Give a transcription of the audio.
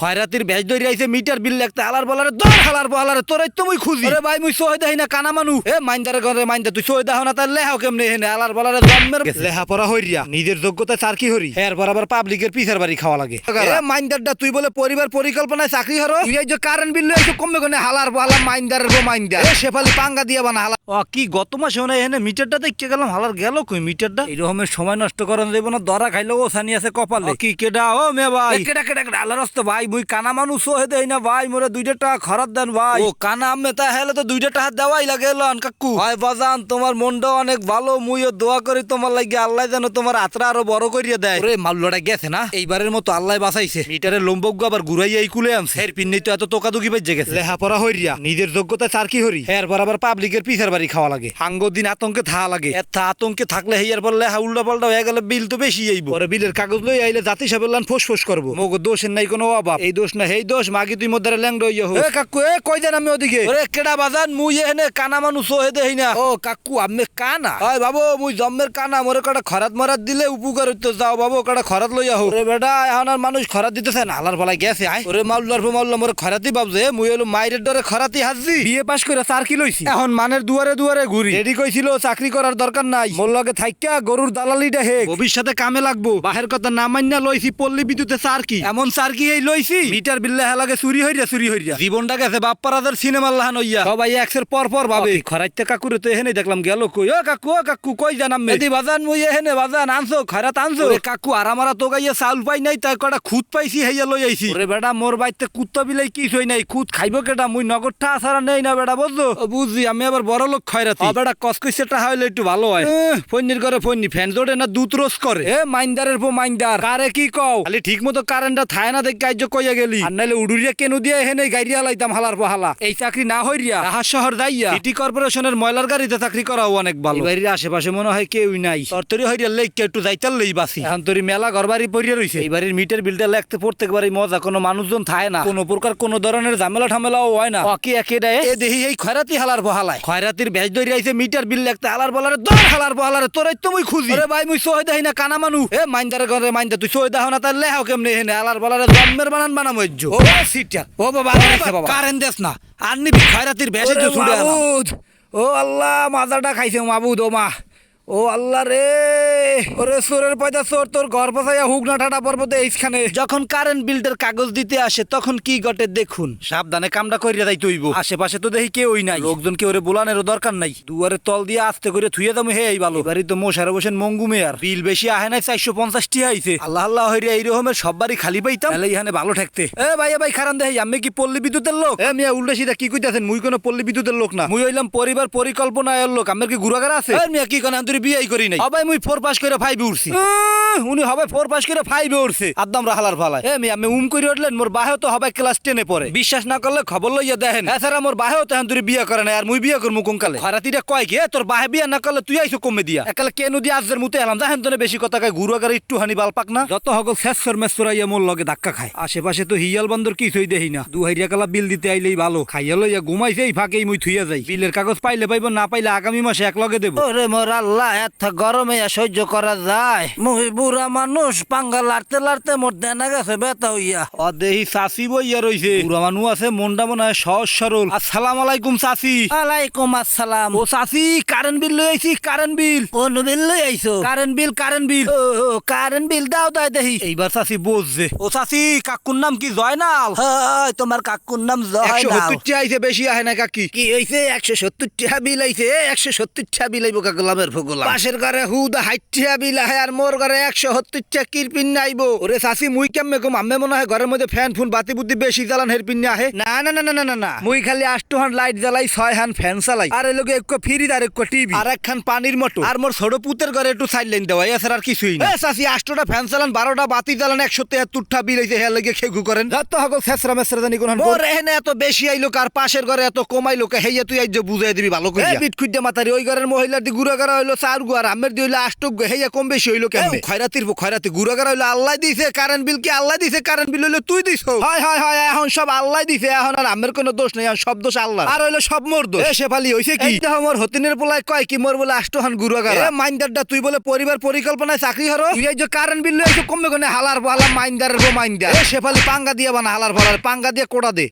খয়রাতির veg ধরে আইছে metre বিল লাগতে আলার বলারে দর হালার বলারে তোরাই তো মুই খুঁজি। আরে ভাই মুই সই দেই না কানা মানু। এ মাইন্দারে ঘরে মাইন্দা তুই সই দাও না তার লেহাও কেমনে হেনে আলার বলারে জন্মের লেহা পড়া হইরিয়া। নিজের যোগ্যতা চার কি হরি? এর বরাবর পাবলিকের পিছের বাড়ি খাওয়া লাগে। এ মাইন্দারটা তুই বলে পরিবার পরিকল্পনায় চাকরি হরো? তুই এই যে কারেন্ট বিল লইছো কমবে কোনে হালার বলা মাইন্দারের গো মাইন্দার। এ শেফালি পাঙ্গা দিয়ে বানা হালা ও কি গত মাসে মনে এনে মিটারটা দেখতে গেলাম হালার গেল কই মিটারটা? এরকমের সময় নষ্ট করেন যাইব না দরা খাইলো ও সানি আছে কপালে। কি কেডা ও মে ভাই। কেডা কেডা কেডা আল্লাহ রাস্তা ভাই মুই কানা মানুষ ও দেই না ভাই মোরে দুইটা টাকা খরচ দেন ভাই। ও কানা আম্মে তা হেলে তো দুইটা টাকা দেওয়াই লাগে লন কাকু। ভাই বাজান তোমার মনটা অনেক ভালো মুই মুইও দোয়া করি তোমার লাগি আল্লাহ যেন তোমার আত্রা আরও বড় করিয়া দেয়। ওরে মাল্লটা গেছে না? এইবারের মতো আল্লাহ বাঁচাইছে। মিটারের লম্বজ্ঞ আবার ঘুরাই এই কুলে আনছে। এর পিন্নি তো এত তোকাদুকি বেজে গেছে। লেহা পড়া হইরিয়া নিজের যোগ্যতা চার কি হরি। এর পর আবার পাবলিকের পিছের বাড়ি খাওয়া লাগে। হাঙ্গ দিন আতঙ্কে থা লাগে। এত আতঙ্কে থাকলে হেয়ার পর লেহা উল্টা পাল্টা হয়ে গেলে বিল তো বেশি আইব পরে বিলের কাগজ লই আইলে জাতি সাহেবের লান ফোস ফোস করব। মগো দোষের নাই কোনো অভাব। এই দোষ না এই দোষ মাগি তুই মধ্যে ল্যাংড হইয়া হো এ কাকু এ কই দেন আমি ওদিকে? ওরে কেডা বাজান মুই এনে কানা মানুষ হয়ে দেই না। ও কাকু আমি কানা? হয় বাবু মুই জম্মের কানা মোরে কটা খরাত মরাত দিলে উপকার হইতো যাও বাবু কটা খরাত লইয়া হো ওরে বেটা এখন আর মানুষ খরাত দিতেছে না আলার বলা গেছে আয়। ওরে মাল্লার ফো মাল্লা মোরে খরাতি ভাবছে মুই হলো মাইরের ডরে খরাতি হাজি। বিয়ে পাস করে চার কি লইছি? এখন মানের দুয়ারে দুয়ারে ঘুরি। রেডি কইছিল চাকরি করার দরকার নাই। মোর লগে থাইকা গরুর দালালিটা হে ভবিষ্যতে কামে লাগবো। বাহের কথা না মান্না লইছি পল্লী বিদ্যুতে চার কি? এমন চার কি এই লইছি? মিটার বিল্লা হেলাগে চুরি হইরা চুরি হইরা। জীবনটা গেছে বাপ্পারাদের সিনেমা লাহান হইয়া। সবাই এক্সের পর পর ভাবে। খরাইতে কাকুরে তো এখানে দেখলাম গেল কই? ও কাকু ও কাকু কই জানাম মেদি বাজান মুই এখানে বাজান আনছো খরাত আনছো। কাকু আরামারা তো গাইয়া চাউল পাই নাই তাই কটা খুদ পাইছি হেইয়া লই আইছি। ওরে বেটা মোর বাইতে কুত্তা বিলাই কি হই নাই খুদ খাইব কেটা? মুই নগদটা আসারা নেই না বেটা বুঝছ? ও বুঝছি আমি আবার বড় লোক খয়রাতি। হইলে একটু ভালো হয়। ফন্নির করে ফন্নি ফ্যান জোড়ে না দুধ রোজ করে। এ মাইন্দারের পো মাইন্দার। কারে কি কও? খালি ঠিক মতো কারেন্টটা থায় না দেখ কার্য কইয়া গেলি। আর নাইলে উড়ুরিয়া কেন দিয়ে হেনে হালার পো হালা। এই চাকরি না হইরিয়া। রাহার শহর যাইয়া সিটি কর্পোরেশনের ময়লার গাড়িতে চাকরি করাও অনেক ভালো। বাড়ির আশেপাশে মনে হয় কেউই নাই। তরতরি হইরিয়া লেক একটু যাইতার লই বাসি। এখন তোর মেলা ঘর বাড়ি পড়িয়া রইছে। এই বাড়ির মিটার বিলটা লাগতে প্রত্যেকবারই মজা কোনো মানুষজন থায় না। কোনো প্রকার কোনো ধরনের ঝামেলা ঠামেলাও হয় না। অকি একে দেয়? এ দেহি এই খয়রাতি হালার বহালায় খয়রাতির বেজ ধরে আইছে মিটার বিল লাগতে আলার বলারে দর হালার বলারে তোরাই তো মুই খুঁজি। আরে ভাই মুই সই দেহি না কানা মানু। এ মাইন্দারে ঘরে মাইন্দা তুই সই দাও না তার লেহাও কেমনে হেনে আলার বলারে জন্মের বানান বানাম হইজ্জ ও সিটার। ও বাবা বাবা। কারেন দেস না। আর নিবি খয়রাতির বেজে তো ছুড়ে ও আল্লাহ মাজাটা খাইছে মাবুদ ও মা। ও আল্লাহ রে ওরে সোরের পয়দা সোর তোর ঘর বসাইয়া হুক না ঠাটা পর্বতে এইখানে। যখন কারেন্ট বিলটার কাগজ দিতে আসে তখন কি ঘটে দেখুন। সাবধানে কামটা করিয়া যাই তৈব আশেপাশে তো দেখি কেউই নাই। লোকজন কেউ বোলানেরও দরকার নাই। দুয়ারে তল দিয়ে আস্তে করে থুয়ে দাম হে এই ভালো বাড়ি তো মশারে বসেন মঙ্গু মেয়ার। বিল বেশি আহে নাই চারশো পঞ্চাশ টি আইছে। আল্লাহ আল্লাহ হইরে এই রকমের সব বাড়ি খালি পাইতাম। তাহলে ইহানে ভালো ঠেকতে এ ভাই ভাই খারান দেখাই আমি কি পল্লী বিদ্যুতের লোক? এ মিয়া উল্টা সিধা কি কইতাছেন? মুই কোনো পল্লী বিদ্যুতের লোক না। মুই হইলাম পরিবার পরিকল্পনা এর লোক। আমার কি গুড়াগার আছে? মিয়া কি কোন আন্তরি বিয়াই করি নাই। হবে মুই ফোর পাস করে ফাইভে উঠছি। উনি হবে ফোর পাস করে ফাইভে উঠছে। আদাম রাহালার ফালায় এ আমি উম করে উঠলেন মোর বাহেও তো হবে ক্লাস টেনে পড়ে। বিশ্বাস না করলে খবর লইয়া দেখেন। এছাড়া মোর বাহেও তো আন্তরি বিয়া করে না আর মুই বিয়া করব কোনকালে খারাতিটা কয় এ, তোর বাহে বিয়া না করলে তুই আইসো কমে দিয়া। একালে কেন দিয়ে আজের মুতে এলাম? দেখেন তো বেশি কথা কয় গুরু আগার একটু হানি বাল পাক না? যত হগল শেষর মেসরাইয়া মোর লগে ধাক্কা খায়। আশেপাশে তো হিয়াল বান্দর কিছুই দেহি না। দু হাইরিয়া কালা বিল দিতে আইলেই ভালো। খাইয়া লইয়া ঘুমাইছে এই ফাঁকেই মুই থুইয়া যাই। বিলের কাগজ পাইলে পাইবো না পাইলে আগামী মাসে এক লগে দেবো। ওরে মোর আল্লাহ এত গরমে সহ্য করা যায়। মুই বুড়া মানুষ পাঙ্গা লাড়তে লাড়তে মোর দেনা গেছে বেতা হইয়া। ও দেহি চাষি বইয়া রইছে। বুড়া মানুষ আছে মনটা মনে হয় সহজ সরল। আসসালাম আলাইকুম চাষি আলাইকুম আসসালাম। ও চাষি কারেন্ট বিল লই আইছি কারেন্ট বিল। কোন বিল লই আইছো? Current bill current bill. ও কারেন্ট বিল দাও তাই দেখি এইবার চাষি বুঝছে ও চাষি কাকুর নাম কি জয়নাল? হয় তোমার কাকুর নাম জয় একশো সত্তর টি আইছে বেশি আহে না কাকি। কি হইছে? একশো সত্তর টাকা বিল আইছে? একশো সত্তর টাকা বিল আইব কাকুলামের ভোগলা পাশের ঘরে হুদা হাইটিয়া বিল আহে আর মোর ঘরে একশো সত্তর টা কিরপিন আইবো ওরে চাষি মুই কেমনে কম আম্মে মনে হয় ঘরের মধ্যে ফ্যান ফুন বাতি বুদ্ধি বেশি জ্বালান হের পিন্নে আহে। না না না না না না না। মুই খালি আষ্ট হান লাইট জ্বালাই ছয় হান ফ্যান চালাই। আর এলোকে একটু ফ্রিজ আর একটু টিভি। আর একখান পানির মোটর। আর মোর ছোট পুতের ঘরে একটু সাইড লাইন দেওয়া এছাড়া আর কিছুই না। চাষি আষ্টটা ফ্যান চালান বারোটা বাতি জ্বালান একশো তেহাত্তরটা বিল হইছে হ্যাঁ লেগে খেগু করেন। যত হকল ছেসরা মেসরা জানি কোন মোর এখানে এত বেশি আইলো কার পাশের ঘরে এত কমাইলো হেইয়া তুই আইজ বুঝাই দিবি ভালো করে বিট খুঁজে মাতারি ওই ঘরের মহিলাটি গুড়া করা হইল চার গো আর আমের দিয়ে হইল আষ্টক গো হেয়া কম বেশি হইল কেমনে? খয়রাতির খয়রাতি গুড়াগার হইল আল্লাহ দিছে কারেন্ট বিল কি আল্লাহ দিছে কারেন্ট বিল হইল তুই দিছ? হয় হয় হয় এখন সব আল্লাহ দিছে এখন আর আমের কোনো দোষ নেই এখন সব দোষ আল্লাহ আর হইল সব মোর দোষ। এ শেফালি হইছে কি? এই দেখো মোর হতিনের পোলায় কয় কি মোর বলে আষ্টহান এ মাইন্দারটা তুই বলে পরিবার পরিকল্পনায় চাকরি হরো? তুই এই যে কারেন্ট বিল লইছো কমবে কোনে? হালার বহালা মাইন্দার গো মাইন্দার। এ শেফালি পাঙ্গা দিয়ে বানা হালার বলার পাঙ্গা দিয়ে কোড়া দে।